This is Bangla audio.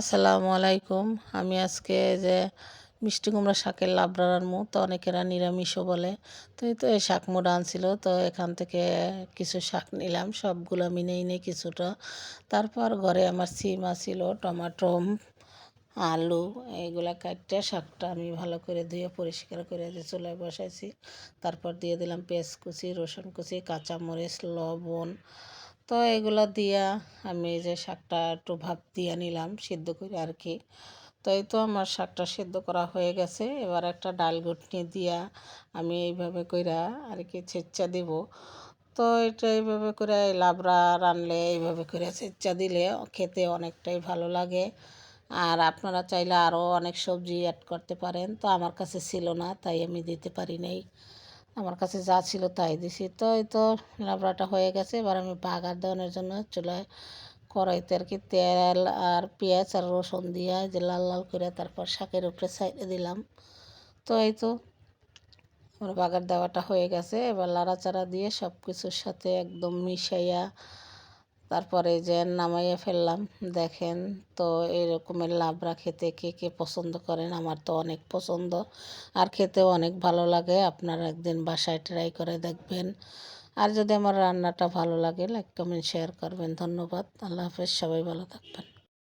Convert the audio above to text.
আসসালামু আলাইকুম। আমি আজকে যে মিষ্টি কুমড়া শাকের লাবড়া রানবো তো অনেকেরা নিরামিষও বলে। তো এই তো এই শাক মোড়া আনছিল, তো এখান থেকে কিছু শাক নিলাম, সবগুলো আমি নেই নেই কিছুটা। তারপর ঘরে আমার সিম আছিল, টমাটো, আলু, এইগুলা কাটতে শাকটা আমি ভালো করে ধুয়ে পরিষ্কার করে দিয়ে চুলায় বসাইছি। তারপর দিয়ে দিলাম পেঁয়াজ কুচি, রসুন কুচি, কাঁচামরিচ, লবণ তো এগুলো দিয়া আমি যে শাকটা একটু ভাপ দিয়ে নিলাম সিদ্ধ করে আর কি তো এই তো আমার শাকটা সিদ্ধ করা হয়ে গেছে। এবার একটা ডাল ঘুটনি দিয়া আমি এইভাবে কইরা আর কি ছেচ্চা দিব। তো এটা এইভাবে করে লাবড়া রানলে এইভাবে করে ছেচ্চা দিলে খেতে অনেকটাই ভালো লাগে। আর আপনারা চাইলে আরও অনেক সবজি অ্যাড করতে পারেন। তো আমার কাছে ছিল না, তাই আমি দিতে পারি নাই। আমার কাছে যা ছিল তাই দিছি। তো এই তো লাবড়াটা হয়ে গেছে, এবার আমি বাগার দেওয়ানোর জন্য চুলায় কড়াইতে আর কি তেল আর পেঁয়াজ আর রসুন দিয়ে যে লাল লাল করে তারপর শাকের উপরে সাইডে দিলাম। তো এই তো আমার বাগার দেওয়াটা হয়ে গেছে, এবার লাড়াচাড়া দিয়ে সব কিছুর সাথে একদম মিশাইয়া তারপরে যে নামাইয়ে ফেললাম, দেখেন তো এরকমের লাবড়া খেতে কে কে পছন্দ করেন আমার তো অনেক পছন্দ। আর খেতেও অনেক ভালো লাগে, আপনারা একদিন বাসায় ট্রাই করে দেখবেন। আর যদি আমার রান্নাটা ভালো লাগে লাইক কমেন্ট শেয়ার করবেন। ধন্যবাদ, আল্লাহ হাফেজ, সবাই ভালো থাকবেন।